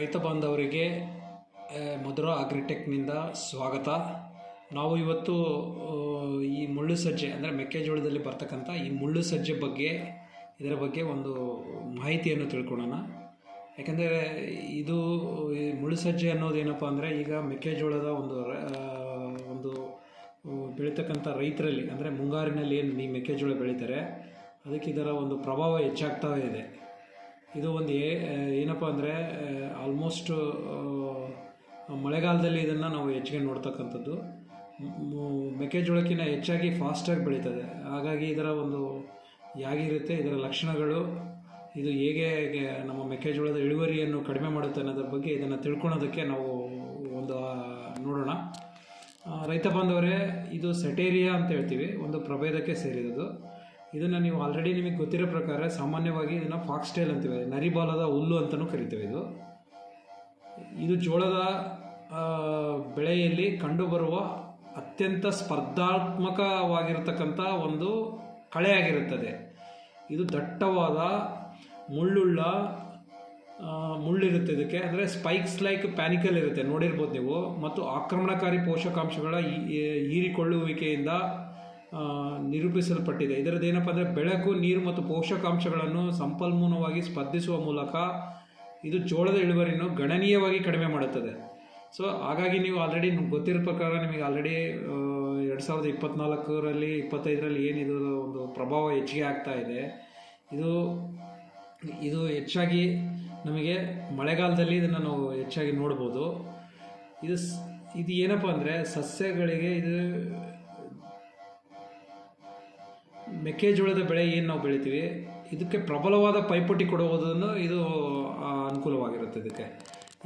ರೈತ ಬಾಂಧವರಿಗೆ ಮಧುರಾ ಅಗ್ರಿಟೆಕ್ನಿಂದ ಸ್ವಾಗತ. ನಾವು ಇವತ್ತು ಈ ಮುಳ್ಳು ಸಜ್ಜೆ, ಅಂದರೆ ಮೆಕ್ಕೆಜೋಳದಲ್ಲಿ ಬರ್ತಕ್ಕಂಥ ಈ ಮುಳ್ಳು ಸಜ್ಜೆ ಬಗ್ಗೆ, ಇದರ ಬಗ್ಗೆ ಒಂದು ಮಾಹಿತಿಯನ್ನು ತಿಳ್ಕೊಳ್ಳೋಣ. ಯಾಕೆಂದರೆ ಇದು, ಈ ಮುಳ್ಳು ಸಜ್ಜೆ ಅನ್ನೋದೇನಪ್ಪ ಅಂದರೆ, ಈಗ ಮೆಕ್ಕೆಜೋಳದ ಒಂದು ಒಂದು ಬೆಳೀತಕ್ಕಂಥ ರೈತರಲ್ಲಿ, ಅಂದರೆ ಮುಂಗಾರಿನಲ್ಲಿ ಏನು ಈ ಮೆಕ್ಕೆಜೋಳ ಬೆಳೀತಾರೆ, ಅದಕ್ಕೆ ಇದರ ಒಂದು ಪ್ರಭಾವ ಹೆಚ್ಚಾಗ್ತಾ ಇದೆ. ಇದು ಒಂದು ಏನಪ್ಪ ಅಂದರೆ ಆಲ್ಮೋಸ್ಟ್ ಮಳೆಗಾಲದಲ್ಲಿ ಇದನ್ನು ನಾವು ಹೆಚ್ಚಿಗೆ ನೋಡ್ತಕ್ಕಂಥದ್ದು. ಮೆಕ್ಕೆಜೋಳಕ್ಕಿಂತ ಹೆಚ್ಚಾಗಿ ಫಾಸ್ಟಾಗಿ ಬೆಳೀತದೆ. ಹಾಗಾಗಿ ಇದರ ಒಂದು ಹೇಗಿರುತ್ತೆ ಇದರ ಲಕ್ಷಣಗಳು, ಇದು ಹೇಗೆ ನಮ್ಮ ಮೆಕ್ಕೆಜೋಳದ ಇಳುವರಿಯನ್ನು ಕಡಿಮೆ ಮಾಡುತ್ತೆ ಅನ್ನೋದ್ರ ಬಗ್ಗೆ ಇದನ್ನು ತಿಳ್ಕೊಳೋದಕ್ಕೆ ನಾವು ಒಂದು ನೋಡೋಣ. ರೈತ ಬಾಂಧವರೇ, ಇದು ಸೆಟೇರಿಯಾ ಅಂತ ಹೇಳ್ತೀವಿ. ಒಂದು ಪ್ರಭೇದಕ್ಕೆ ಸೇರಿರೋದು ಇದನ್ನು ನೀವು ಆಲ್ರೆಡಿ ನಿಮಗೆ ಗೊತ್ತಿರೋ ಪ್ರಕಾರ ಸಾಮಾನ್ಯವಾಗಿ ಇದನ್ನು ಫಾಕ್ಸ್ಟೈಲ್ ಅಂತೀವಿ ನರಿಬಾಲದ ಹುಲ್ಲು ಅಂತಲೂ ಕರಿತೇವೆ ಇದು. ಇದು ಜೋಳದ ಬೆಳೆಯಲ್ಲಿ ಕಂಡುಬರುವ ಅತ್ಯಂತ ಸ್ಪರ್ಧಾತ್ಮಕವಾಗಿರತಕ್ಕಂಥ ಒಂದು ಕಳೆಯಾಗಿರುತ್ತದೆ ಇದು ದಟ್ಟವಾದ ಮುಳ್ಳುಳ್ಳ ಮುಳ್ಳಿರುತ್ತೆ ಇದಕ್ಕೆ. ಅಂದರೆ ಸ್ಪೈಕ್ಸ್ ಲೈಕ್ ಪ್ಯಾನಿಕಲ್ ಇರುತ್ತೆ, ನೋಡಿರ್ಬೋದು ನೀವು. ಮತ್ತು ಆಕ್ರಮಣಕಾರಿ ಪೋಷಕಾಂಶಗಳ ಹೀರಿಕೊಳ್ಳುವಿಕೆಯಿಂದ ನಿರೂಪಿಸಲ್ಪಟ್ಟಿದೆ. ಇದರದ್ದು ಏನಪ್ಪ ಅಂದರೆ ಬೆಳಕು, ನೀರು ಮತ್ತು ಪೋಷಕಾಂಶಗಳನ್ನು ಸಂಪನ್ಮೂಲವಾಗಿ ಸ್ಪರ್ಧಿಸುವ ಮೂಲಕ ಇದು ಜೋಳದ ಇಳುವರಿಯನ್ನು ಗಣನೀಯವಾಗಿ ಕಡಿಮೆ ಮಾಡುತ್ತದೆ. ಸೊ ಹಾಗಾಗಿ ನೀವು ಆಲ್ರೆಡಿ ಗೊತ್ತಿರೋ ಪ್ರಕಾರ ನಿಮಗೆ ಆಲ್ರೆಡಿ ಎರಡು ಸಾವಿರದ ಇಪ್ಪತ್ತ್ನಾಲ್ಕರಲ್ಲಿ ಇಪ್ಪತ್ತೈದರಲ್ಲಿ ಏನಿದು ಒಂದು ಪ್ರಭಾವ ಹೆಚ್ಚಿಗೆ ಆಗ್ತಾ ಇದೆ. ಇದು ಇದು ಹೆಚ್ಚಾಗಿ ನಮಗೆ ಮಳೆಗಾಲದಲ್ಲಿ ಇದನ್ನು ನಾವು ಹೆಚ್ಚಾಗಿ ನೋಡ್ಬೋದು. ಇದು ಇದು ಏನಪ್ಪ ಅಂದರೆ ಸಸ್ಯಗಳಿಗೆ ಇದು ಮೆಕ್ಕೆಜೋಳದ ಬೆಳೆ ಏನು ನಾವು ಬೆಳಿತೀವಿ, ಇದಕ್ಕೆ ಪ್ರಬಲವಾದ ಪೈಪೋಟಿ ಕೊಡುವುದನ್ನು ಇದು ಅನುಕೂಲವಾಗಿರುತ್ತೆ ಇದಕ್ಕೆ.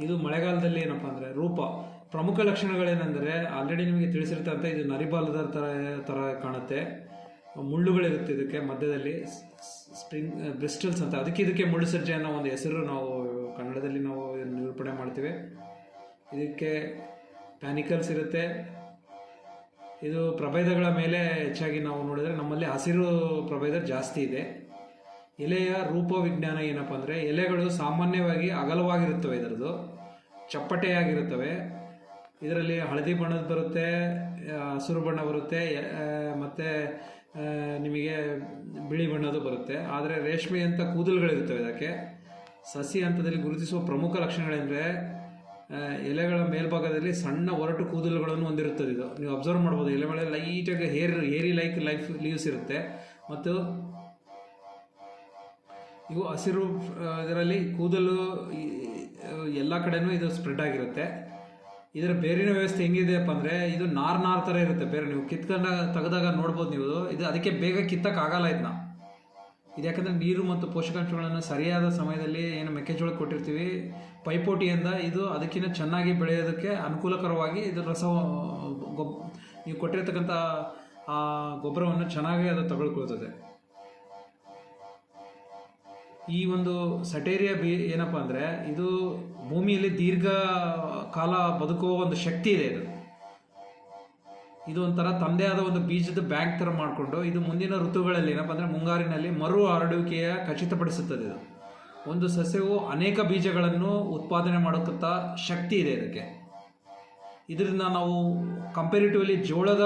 ಇದು ಮಳೆಗಾಲದಲ್ಲಿ ಏನಪ್ಪ ಅಂದರೆ ರೂಪ. ಪ್ರಮುಖ ಲಕ್ಷಣಗಳೇನೆಂದರೆ ಆಲ್ರೆಡಿ ನಿಮಗೆ ತಿಳಿಸಿರ್ತಂತೆ ಇದು ನರಿಬಾಲದ ಥರ ಥರ ಕಾಣುತ್ತೆ. ಮುಳ್ಳುಗಳಿರುತ್ತೆ ಇದಕ್ಕೆ ಮಧ್ಯದಲ್ಲಿ ಸ್ಪ್ರಿಂಗ್, ಬ್ರಿಸ್ಟಲ್ಸ್ ಅಂತ. ಅದಕ್ಕೆ ಇದಕ್ಕೆ ಮುಳ್ಳು ಸಜ್ಜೆ ಅನ್ನೋ ಒಂದು ಹೆಸರು ನಾವು ಕನ್ನಡದಲ್ಲಿ ನಾವು ನಿರೂಪಣೆ ಮಾಡ್ತೀವಿ. ಇದಕ್ಕೆ ಪ್ಯಾನಿಕಲ್ಸ್ ಇರುತ್ತೆ. ಇದು ಪ್ರಭೇದಗಳ ಮೇಲೆ ಹೆಚ್ಚಾಗಿ ನಾವು ನೋಡಿದರೆ ನಮ್ಮಲ್ಲಿ ಹಸಿರು ಪ್ರಭೇದ ಜಾಸ್ತಿ ಇದೆ. ಎಲೆಯ ರೂಪವಿಜ್ಞಾನ ಏನಪ್ಪ ಅಂದರೆ ಎಲೆಗಳು ಸಾಮಾನ್ಯವಾಗಿ ಅಗಲವಾಗಿರುತ್ತವೆ ಇದರದ್ದು. ಚಪ್ಪಟೆಯಾಗಿರುತ್ತವೆ. ಇದರಲ್ಲಿ ಹಳದಿ ಬಣ್ಣದ್ದು ಬರುತ್ತೆ ಹಸಿರು ಬಣ್ಣ ಬರುತ್ತೆ ಮತ್ತು ನಿಮಗೆ ಬಿಳಿ ಬಣ್ಣದ್ದು ಬರುತ್ತೆ. ಆದರೆ ರೇಷ್ಮೆ ಅಂತ ಕೂದಲುಗಳಿರ್ತವೆ ಇದಕ್ಕೆ. ಸಸಿ ಹಂತದಲ್ಲಿ ಗುರುತಿಸುವ ಪ್ರಮುಖ ಲಕ್ಷಣಗಳೆಂದರೆ ಎಲೆಗಳ ಮೇಲ್ಭಾಗದಲ್ಲಿ ಸಣ್ಣ ಒರಟು ಕೂದಲುಗಳನ್ನು ಹೊಂದಿರುತ್ತದೆ ಇದು. ನೀವು ಅಬ್ಸರ್ವ್ ಮಾಡ್ಬೋದು, ಎಲೆ ಮೇಲೆ ಲೈಟಾಗಿ ಹೇರ್ ಹೇರಿ ಲೈಕ್ ಲೈಫ್ ಲೀವ್ಸ್ ಇರುತ್ತೆ. ಮತ್ತು ಇವು ಹಸಿರು ಇದರಲ್ಲಿ ಕೂದಲು ಎಲ್ಲ ಕಡೆನೂ ಇದು ಸ್ಪ್ರೆಡ್ ಆಗಿರುತ್ತೆ. ಇದರ ಬೇರಿನ ವ್ಯವಸ್ಥೆ ಹೆಂಗಿದೆಯಪ್ಪ ಅಂದರೆ, ಇದು ನಾರ್ ನಾರ್ ಥರ ಇರುತ್ತೆ ಬೇರೆ. ನೀವು ಕಿತ್ಕೊಂಡ, ತೆಗೆದಾಗ ನೋಡ್ಬೋದು ನೀವು ಇದು. ಅದಕ್ಕೆ ಬೇಗ ಕಿತ್ತಕ್ಕಾಗಲ್ಲ ಇದನ್ನ ಇದು ಯಾಕಂದರೆ ನೀರು ಮತ್ತು ಪೋಷಕಾಂಶಗಳನ್ನು ಸರಿಯಾದ ಸಮಯದಲ್ಲಿ ಏನು ಮೆಕ್ಕೆಜೋಳ ಕೊಟ್ಟಿರ್ತೀವಿ. ಪೈಪೋಟಿಯಿಂದ ಇದು ಅದಕ್ಕಿಂತ ಚೆನ್ನಾಗಿ ಬೆಳೆಯೋದಕ್ಕೆ ಅನುಕೂಲಕರವಾಗಿ ಇದು ರಸ ಗೊಬ್, ನೀವು ಕೊಟ್ಟಿರ್ತಕ್ಕಂಥ, ಆ, ಗೊಬ್ಬರವನ್ನು ಚೆನ್ನಾಗಿ ಅದು ತಗೊಳ್ಕೊಳ್ತದೆ. ಈ ಒಂದು ಸಟೇರಿಯಾ ಬಿ ಏನಪ್ಪ ಅಂದರೆ, ಇದು ಭೂಮಿಯಲ್ಲಿ ದೀರ್ಘ ಕಾಲ ಬದುಕುವ ಒಂದು ಶಕ್ತಿ ಇದೆ ಇದು. ಇದು ಒಂಥರ ತಂದೆ ಆದ ಒಂದು ಬೀಜದ ಬ್ಯಾಂಕ್ ಥರ ಮಾಡಿಕೊಂಡು, ಇದು ಮುಂದಿನ ಋತುಗಳಲ್ಲಿ ಏನಪ್ಪ ಅಂದರೆ ಮುಂಗಾರಿನಲ್ಲಿ ಮರು ಹರಡುವಿಕೆಯ ಖಚಿತಪಡಿಸುತ್ತದೆ ಇದು. ಒಂದು ಸಸ್ಯವು ಅನೇಕ ಬೀಜಗಳನ್ನು ಉತ್ಪಾದನೆ ಮಾಡತಕ್ಕ ಶಕ್ತಿ ಇದೆ ಇದಕ್ಕೆ. ಇದರಿಂದ ನಾವು ಕಂಪೇರಿಟಿವ್ಲಿ ಜೋಳದ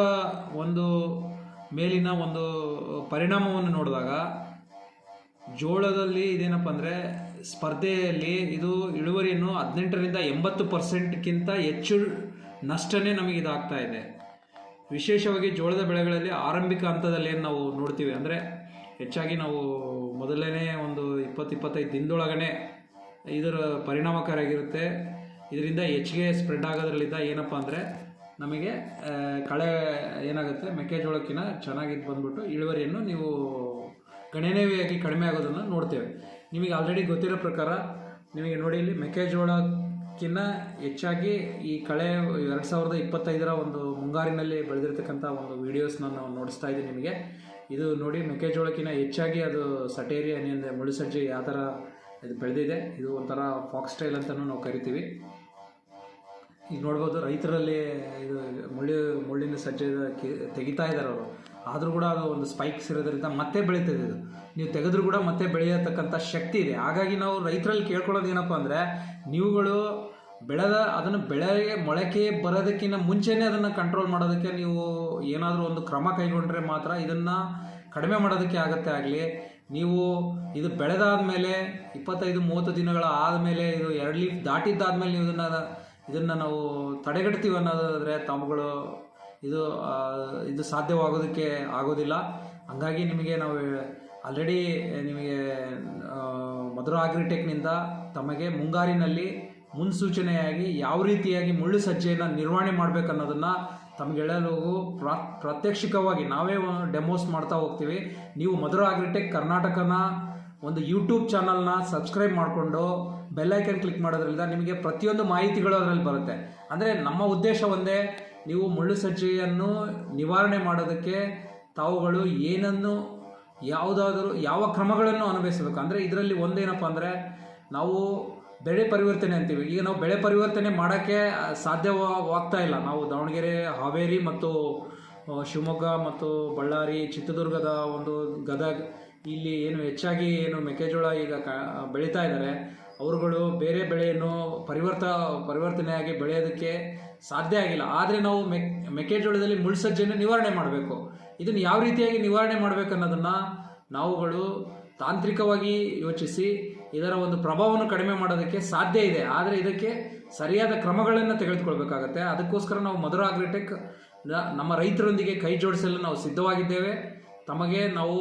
ಒಂದು ಮೇಲಿನ ಒಂದು ಪರಿಣಾಮವನ್ನು ನೋಡಿದಾಗ ಜೋಳದಲ್ಲಿ ಇದೇನಪ್ಪ ಅಂದರೆ ಸ್ಪರ್ಧೆಯಲ್ಲಿ ಇದು ಇಳುವರಿಯನ್ನು ಹದಿನೆಂಟರಿಂದ ಎಂಬತ್ತು ಪರ್ಸೆಂಟ್ಗಿಂತ ಹೆಚ್ಚು ನಷ್ಟನೇ ನಮಗೆ ಇದಾಗ್ತಾ ಇದೆ. ವಿಶೇಷವಾಗಿ ಜೋಳದ ಬೆಳೆಗಳಲ್ಲಿ ಆರಂಭಿಕ ಹಂತದಲ್ಲಿ ಏನು ನಾವು ನೋಡ್ತೀವಿ ಅಂದರೆ ಹೆಚ್ಚಾಗಿ ನಾವು ಮೊದಲನೇ ಒಂದು ಇಪ್ಪತ್ತು ಇಪ್ಪತ್ತೈದು ದಿನದೊಳಗನೆ ಇದರ ಪರಿಣಾಮಕಾರಿಯಾಗಿರುತ್ತೆ. ಇದರಿಂದ ಹೆಚ್ಚಿಗೆ ಸ್ಪ್ರೆಡ್ ಆಗೋದ್ರಲ್ಲಿದ್ದ ಏನಪ್ಪ ಅಂದರೆ ನಮಗೆ ಕಳೆ ಏನಾಗುತ್ತೆ ಮೆಕ್ಕೆಜೋಳಕ್ಕಿಂತ ಚೆನ್ನಾಗಿದ್ದು ಬಂದ್ಬಿಟ್ಟು ಇಳುವರಿಯನ್ನು ನೀವು ಗಣನೀಯವಾಗಿ ಕಡಿಮೆ ಆಗೋದನ್ನು ನೋಡ್ತೇವೆ. ನಿಮಗೆ ಆಲ್ರೆಡಿ ಗೊತ್ತಿರೋ ಪ್ರಕಾರ ನಿಮಗೆ ನೋಡಿ ಇಲ್ಲಿ ಮೆಕ್ಕೆಜೋಳಕ್ಕಿಂತ ಹೆಚ್ಚಾಗಿ ಈ ಕಳೆ ಎರಡು ಸಾವಿರದ ಇಪ್ಪತ್ತೈದರ ಒಂದು ಮುಂಗಾರಿನಲ್ಲಿ ಬೆಳೆದಿರ್ತಕ್ಕಂಥ ಒಂದು ವೀಡಿಯೋಸ್ನ ನಾವು ನೋಡಿಸ್ತಾ ಇದ್ದೀನಿ ನಿಮಗೆ. ಇದು ನೋಡಿ ಮೆಕ್ಕೆಜೋಳಕ್ಕಿಂತ ಹೆಚ್ಚಾಗಿ ಅದು ಸಟೇರಿಯಾ ಏನಿದೆ ಮುಳುಸಜ್ಜೆ ಯಾವ ಥರ ಇದು ಬೆಳೆದಿದೆ, ಇದು ಒಂಥರ ಫಾಕ್ಸ್ ಸ್ಟೈಲ್ ಅಂತಲೂ ನಾವು ಕರಿತೀವಿ. ಈಗ ನೋಡ್ಬೋದು ರೈತರಲ್ಲಿ ಇದು ಮುಳ್ಳು, ಮುಳ್ಳಿನ ಸಜ್ಜೆ ತೆಗಿತಾ ಇದ್ದಾರೆ ಅವರು. ಆದರೂ ಕೂಡ ಅದು ಒಂದು ಸ್ಪೈಕ್ಸ್ ಇರೋದ್ರಿಂದ ಮತ್ತೆ ಬೆಳೀತದೆ ಇದು. ನೀವು ತೆಗೆದ್ರೂ ಕೂಡ ಮತ್ತೆ ಬೆಳೆಯತಕ್ಕಂಥ ಶಕ್ತಿ ಇದೆ. ಹಾಗಾಗಿ ನಾವು ರೈತರಲ್ಲಿ ಕೇಳ್ಕೊಳ್ಳೋದು ಏನಪ್ಪ ಅಂದರೆ, ನೀವುಗಳು ಬೆಳೆದ, ಅದನ್ನು ಬೆಳೆಗೆ, ಮೊಳಕೆ ಬರೋದಕ್ಕಿಂತ ಮುಂಚೆನೇ ಅದನ್ನು ಕಂಟ್ರೋಲ್ ಮಾಡೋದಕ್ಕೆ ನೀವು ಏನಾದರೂ ಒಂದು ಕ್ರಮ ಕೈಗೊಂಡ್ರೆ ಮಾತ್ರ ಇದನ್ನು ಕಡಿಮೆ ಮಾಡೋದಕ್ಕೆ ಆಗತ್ತೆ ಆಗಲಿ. ನೀವು ಇದು ಬೆಳೆದಾದ್ಮೇಲೆ ಇಪ್ಪತ್ತೈದು, ಮೂವತ್ತು ದಿನಗಳ ಆದಮೇಲೆ ಇದು ಎರಡು ಲೀಫ್ ದಾಟಿದ್ದಾದ್ಮೇಲೆ ನೀವು ಇದನ್ನು ಇದನ್ನು ನಾವು ತಡೆಗಟ್ತೀವಿ ಅನ್ನೋದಾದರೆ ತಾವುಗಳು ಇದು ಇದು ಸಾಧ್ಯವಾಗೋದಕ್ಕೆ ಆಗೋದಿಲ್ಲ. ಹಂಗಾಗಿ ನಿಮಗೆ ನಾವು ಆಲ್ರೆಡಿ ನಿಮಗೆ ಮಧುರ ಆಗ್ರಿಟೆಕ್ನಿಂದ ತಮಗೆ ಮುಂಗಾರಿನಲ್ಲಿ ಮುನ್ಸೂಚನೆಯಾಗಿ ಯಾವ ರೀತಿಯಾಗಿ ಮುಳ್ಳು ಸಜ್ಜೆಯನ್ನು ನಿರ್ವಹಣೆ ಮಾಡಬೇಕನ್ನೋದನ್ನು ತಮಗೆ ಹೇಳಲು ಪ್ರಾ, ಪ್ರಾತ್ಯಕ್ಷಿಕವಾಗಿ ನಾವೇ ಡೆಮೋಸ್ ಮಾಡ್ತಾ ಹೋಗ್ತೀವಿ. ನೀವು ಮಧುರ ಆಗ್ರಿಟೆಕ್ ಕರ್ನಾಟಕನ ಒಂದು ಯೂಟ್ಯೂಬ್ ಚಾನಲ್ನ ಸಬ್ಸ್ಕ್ರೈಬ್ ಮಾಡಿಕೊಂಡು ಬೆಲ್ಲೈಕನ್ ಕ್ಲಿಕ್ ಮಾಡೋದ್ರಿಂದ ನಿಮಗೆ ಪ್ರತಿಯೊಂದು ಮಾಹಿತಿಗಳು ಅದರಲ್ಲಿ ಬರುತ್ತೆ. ಅಂದರೆ ನಮ್ಮ ಉದ್ದೇಶ ಒಂದೇ, ನೀವು ಮುಳ್ಳು ಸಜ್ಜೆಯನ್ನು ನಿವಾರಣೆ ಮಾಡೋದಕ್ಕೆ ತಾವುಗಳು ಏನನ್ನು, ಯಾವುದಾದರೂ ಯಾವ ಕ್ರಮಗಳನ್ನು ಅನುಭವಿಸಬೇಕು ಅಂದರೆ ಇದರಲ್ಲಿ ಒಂದೇನಪ್ಪ ಅಂದರೆ ನಾವು ಬೆಳೆ ಪರಿವರ್ತನೆ ಅಂತೀವಿ. ಈಗ ನಾವು ಬೆಳೆ ಪರಿವರ್ತನೆ ಮಾಡೋಕ್ಕೆ ಸಾಧ್ಯವಾಗ್ತಾ ಇಲ್ಲ. ನಾವು ದಾವಣಗೆರೆ, ಹಾವೇರಿ ಮತ್ತು ಶಿವಮೊಗ್ಗ ಮತ್ತು ಬಳ್ಳಾರಿ, ಚಿತ್ರದುರ್ಗದ ಒಂದು ಗದಗ, ಇಲ್ಲಿ ಏನು ಹೆಚ್ಚಾಗಿ ಏನು ಮೆಕ್ಕೆಜೋಳ ಈಗ ಕ, ಬೆಳೀತಾ ಇದ್ದಾರೆ ಅವರುಗಳು ಬೇರೆ ಬೆಳೆಯನ್ನು ಪರಿವರ್ತ, ಪರಿವರ್ತನೆಯಾಗಿ ಬೆಳೆಯೋದಕ್ಕೆ ಸಾಧ್ಯ ಆಗಿಲ್ಲ. ಆದರೆ ನಾವು ಮೆಕ್, ಮೆಕ್ಕೆಜೋಳದಲ್ಲಿ ಮುಳ್ಸಜ್ಜೆಯನ್ನು ನಿವಾರಣೆ ಮಾಡಬೇಕು. ಇದನ್ನು ಯಾವ ರೀತಿಯಾಗಿ ನಿವಾರಣೆ ಮಾಡಬೇಕು ಅನ್ನೋದನ್ನು ನಾವುಗಳು ತಾಂತ್ರಿಕವಾಗಿ ಯೋಚಿಸಿ ಇದರ ಒಂದು ಪ್ರಭಾವವನ್ನು ಕಡಿಮೆ ಮಾಡೋದಕ್ಕೆ ಸಾಧ್ಯ ಇದೆ. ಆದರೆ ಇದಕ್ಕೆ ಸರಿಯಾದ ಕ್ರಮಗಳನ್ನು ತೆಗೆದುಕೊಳ್ಬೇಕಾಗತ್ತೆ. ಅದಕ್ಕೋಸ್ಕರ ನಾವು ಮಧುರ ಆಗ್ರಿಟೆಕ್ ನಮ್ಮ ರೈತರೊಂದಿಗೆ ಕೈ ಜೋಡಿಸಲು ನಾವು ಸಿದ್ಧವಾಗಿದ್ದೇವೆ. ತಮಗೆ ನಾವು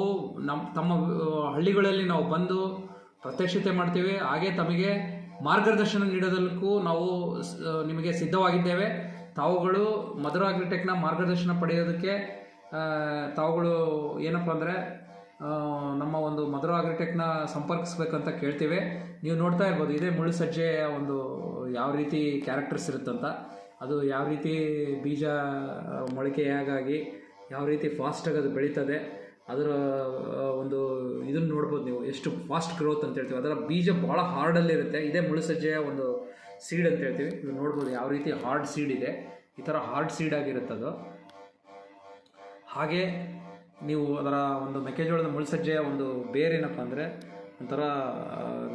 ನಮ್ಮ ತಮ್ಮ ಹಳ್ಳಿಗಳಲ್ಲಿ ನಾವು ಬಂದು ಪ್ರತ್ಯಕ್ಷತೆ ಮಾಡ್ತೀವಿ. ಹಾಗೆ ತಮಗೆ ಮಾರ್ಗದರ್ಶನ ನೀಡೋದಕ್ಕೂ ನಾವು ನಿಮಗೆ ಸಿದ್ಧವಾಗಿದ್ದೇವೆ. ತಾವುಗಳು ಮಧುರ ಅಗ್ರಿಟೆಕ್ನ ಮಾರ್ಗದರ್ಶನ ಪಡೆಯೋದಕ್ಕೆ ತಾವುಗಳು ಏನಪ್ಪ ಅಂದರೆ ನಮ್ಮ ಒಂದು ಮಧುರ ಅಗ್ರಿಟೆಕ್ನ ಸಂಪರ್ಕಿಸ್ಬೇಕಂತ ಕೇಳ್ತೀವಿ. ನೀವು ನೋಡ್ತಾ ಇರ್ಬೋದು, ಇದೇ ಮುಳ್ಳು ಸಜ್ಜೆಯ ಒಂದು ಯಾವ ರೀತಿ ಕ್ಯಾರೆಕ್ಟರ್ಸ್ ಇರುತ್ತಂತ. ಅದು ಯಾವ ರೀತಿ ಬೀಜ ಮೊಳಕೆಯಾಗಿ ಯಾವ ರೀತಿ ಫಾಸ್ಟಾಗಿ ಅದು ಬೆಳೀತದೆ, ಅದರ ಒಂದು ಇದನ್ನು ನೋಡ್ಬೋದು ನೀವು. ಎಷ್ಟು ಫಾಸ್ಟ್ ಗ್ರೋತ್ ಅಂತ ಹೇಳ್ತೀವಿ. ಅದರ ಬೀಜ ಭಾಳ ಹಾರ್ಡಲ್ಲಿರುತ್ತೆ ಇದೇ ಮುಳುಸಜ್ಜೆಯ ಒಂದು ಸೀಡ್ ಅಂತ ಹೇಳ್ತೀವಿ. ನೀವು ನೋಡ್ಬೋದು ಯಾವ ರೀತಿ ಹಾರ್ಡ್ ಸೀಡ್ ಇದೆ. ಈ ಥರ ಹಾರ್ಡ್ ಸೀಡ್ ಆಗಿರುತ್ತೆ ಅದು ಹಾಗೆ ನೀವು ಅದರ ಒಂದು ಮೆಕ್ಕೆಜೋಳದ ಮುಳ್ಸಜ್ಜೆಯ ಒಂದು ಬೇರೇನಪ್ಪ ಅಂದರೆ ಒಂಥರ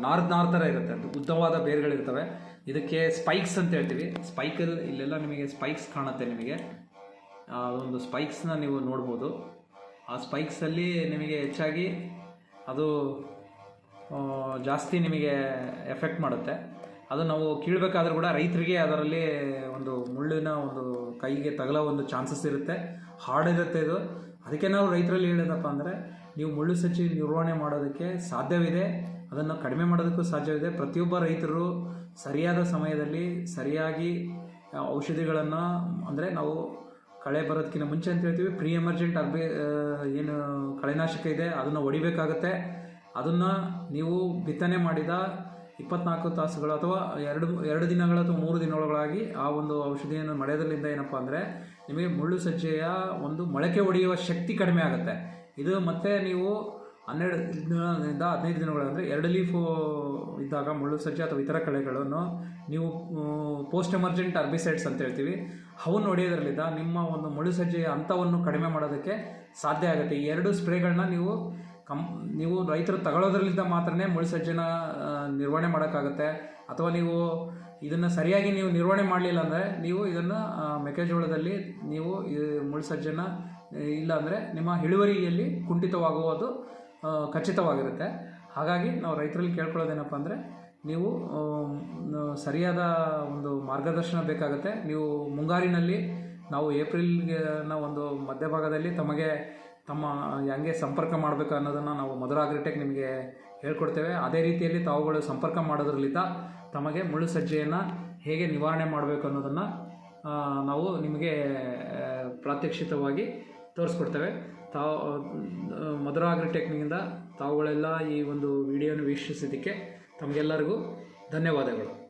ನಾರ್ದ್ ನಾರ್ ಥರ ಇರುತ್ತೆ. ಅದು ಉದ್ದವಾದ ಬೇರುಗಳಿರ್ತವೆ. ಇದಕ್ಕೆ ಸ್ಪೈಕ್ಸ್ ಅಂತ ಹೇಳ್ತೀವಿ. ಸ್ಪೈಕಲ್, ಇಲ್ಲೆಲ್ಲ ನಿಮಗೆ ಸ್ಪೈಕ್ಸ್ ಕಾಣುತ್ತೆ ನಿಮಗೆ. ಒಂದು ಸ್ಪೈಕ್ಸ್ನ ನೀವು ನೋಡ್ಬೋದು. ಆ ಸ್ಪೈಕ್ಸಲ್ಲಿ ನಿಮಗೆ ಹೆಚ್ಚಾಗಿ ಅದು ಜಾಸ್ತಿ ನಿಮಗೆ ಎಫೆಕ್ಟ್ ಮಾಡುತ್ತೆ. ಅದು ನಾವು ಕೀಳಬೇಕಾದ್ರೂ ಕೂಡ ರೈತರಿಗೆ ಅದರಲ್ಲಿ ಒಂದು ಮುಳ್ಳಿನ ಒಂದು ಕೈಗೆ ತಗಲೋ ಒಂದು ಚಾನ್ಸಸ್ ಇರುತ್ತೆ. ಹಾರ್ಡ್ ಇರುತ್ತೆ ಇದು. ಅದಕ್ಕೆ ನಾವು ರೈತರಲ್ಲಿ ಹೇಳೋದಪ್ಪ ಅಂದರೆ ನೀವು ಮುಳ್ಳು ಸಚ್ಚಿ ನಿರ್ವಹಣೆ ಮಾಡೋದಕ್ಕೆ ಸಾಧ್ಯವಿದೆ, ಅದನ್ನು ಕಡಿಮೆ ಮಾಡೋದಕ್ಕೂ ಸಾಧ್ಯವಿದೆ. ಪ್ರತಿಯೊಬ್ಬ ರೈತರು ಸರಿಯಾದ ಸಮಯದಲ್ಲಿ ಸರಿಯಾಗಿ ಔಷಧಿಗಳನ್ನು, ಅಂದರೆ ನಾವು ಕಳೆ ಬರೋದಕ್ಕಿಂತ ಮುಂಚೆ ಅಂತ ಹೇಳ್ತೀವಿ ಪ್ರೀ ಎಮರ್ಜೆಂಟ್ ಅರ್ಬಿ ಏನು ಕಳೆನಾಶಕ ಇದೆ, ಅದನ್ನು ಹೊಡಿಬೇಕಾಗತ್ತೆ. ಅದನ್ನು ನೀವು ಬಿತ್ತನೆ ಮಾಡಿದ ಇಪ್ಪತ್ನಾಲ್ಕು ತಾಸುಗಳು ಅಥವಾ ಎರಡು ಎರಡು ದಿನಗಳ ಅಥವಾ ಮೂರು ದಿನಗಳಾಗಿ ಆ ಒಂದು ಔಷಧಿಯನ್ನು ಮಳೆಯೋದ್ರಿಂದ ಏನಪ್ಪ ಅಂದರೆ ನಿಮಗೆ ಮುಳ್ಳು ಸಜ್ಜೆಯ ಒಂದು ಮೊಳಕೆ ಹೊಡೆಯುವ ಶಕ್ತಿ ಕಡಿಮೆ ಆಗುತ್ತೆ. ಇದು ಮತ್ತೆ ನೀವು ಹನ್ನೆರಡು ದಿನದಿಂದ ಹದಿನೈದು ದಿನಗಳು ಅಂದರೆ ಎರಡು ಲೀಫು ಇದ್ದಾಗ ಮುಳ್ಳು ಸಜ್ಜೆ ಅಥವಾ ಇತರ ಕಳೆಗಳನ್ನು ನೀವು ಪೋಸ್ಟ್ ಎಮರ್ಜೆಂಟ್ ಅರ್ಬಿಸೈಡ್ಸ್ ಅಂತ ಹೇಳ್ತೀವಿ. ಅವನ್ನು ಹೊಡೆಯೋದ್ರಲ್ಲಿದ್ದ ನಿಮ್ಮ ಒಂದು ಮುಳ್ಳು ಸಜ್ಜೆಯ ಹಂತವನ್ನು ಕಡಿಮೆ ಮಾಡೋದಕ್ಕೆ ಸಾಧ್ಯ ಆಗುತ್ತೆ. ಈ ಎರಡು ಸ್ಪ್ರೇಗಳನ್ನ ನೀವು ಕಂ ನೀವು ರೈತರು ತಗೊಳ್ಳೋದ್ರಲ್ಲಿದ್ದ ಮಾತ್ರನೇ ಮುಳ್ಳು ಸಜ್ಜೆನ ಆ, ನಿರ್ವಹಣೆ ಮಾಡೋಕ್ಕಾಗತ್ತೆ. ಅಥವಾ ನೀವು ಇದನ್ನು ಸರಿಯಾಗಿ ನೀವು ನಿರ್ವಹಣೆ ಮಾಡಲಿಲ್ಲ ಅಂದರೆ ನೀವು ಇದನ್ನು ಮೆಕ್ಕೆಜೋಳದಲ್ಲಿ ನೀವು ಈ ಮುಳ್ಳು ಸಜ್ಜೆನ ಇಲ್ಲ ಅಂದರೆ ನಿಮ್ಮ ಇಳುವರಿಯಲ್ಲಿ ಕುಂಠಿತವಾಗುವುದು ಖಚಿತವಾಗಿರುತ್ತೆ. ಹಾಗಾಗಿ ನಾವು ರೈತರಲ್ಲಿ ಕೇಳ್ಕೊಳ್ಳೋದೇನಪ್ಪ ಅಂದರೆ ನೀವು ಸರಿಯಾದ ಒಂದು ಮಾರ್ಗದರ್ಶನ ಬೇಕಾಗುತ್ತೆ. ನೀವು ಮುಂಗಾರಿನಲ್ಲಿ ನಾವು ಏಪ್ರಿಲ್ಗೆ ನ ಒಂದು ಮಧ್ಯಭಾಗದಲ್ಲಿ ತಮಗೆ ತಮ್ಮ ಹೆಂಗೆ ಸಂಪರ್ಕ ಮಾಡಬೇಕು ಅನ್ನೋದನ್ನು ನಾವು ಮಧುರ ಅಗ್ರಿಟೆಕ್ ನಿಮಗೆ ಹೇಳ್ಕೊಡ್ತೇವೆ. ಅದೇ ರೀತಿಯಲ್ಲಿ ತಾವುಗಳು ಸಂಪರ್ಕ ಮಾಡೋದ್ರಲ್ಲಿದ್ದ ತಮಗೆ ಮುಳ್ಳು ಸಜ್ಜೆಯನ್ನು ಹೇಗೆ ನಿವಾರಣೆ ಮಾಡಬೇಕು ಅನ್ನೋದನ್ನು ನಾವು ನಿಮಗೆ ಪ್ರಾತ್ಯಕ್ಷಿತವಾಗಿ ತೋರಿಸ್ಕೊಡ್ತೇವೆ. ತಾವು ಮಧುರ ಅಗ್ರಿಟೆಕ್ನಿಂದ ತಾವುಗಳೆಲ್ಲ ಈ ಒಂದು ವಿಡಿಯೋನ ವೀಕ್ಷಿಸಿದ್ದಕ್ಕೆ ತಮಗೆಲ್ಲರಿಗೂ ಧನ್ಯವಾದಗಳು.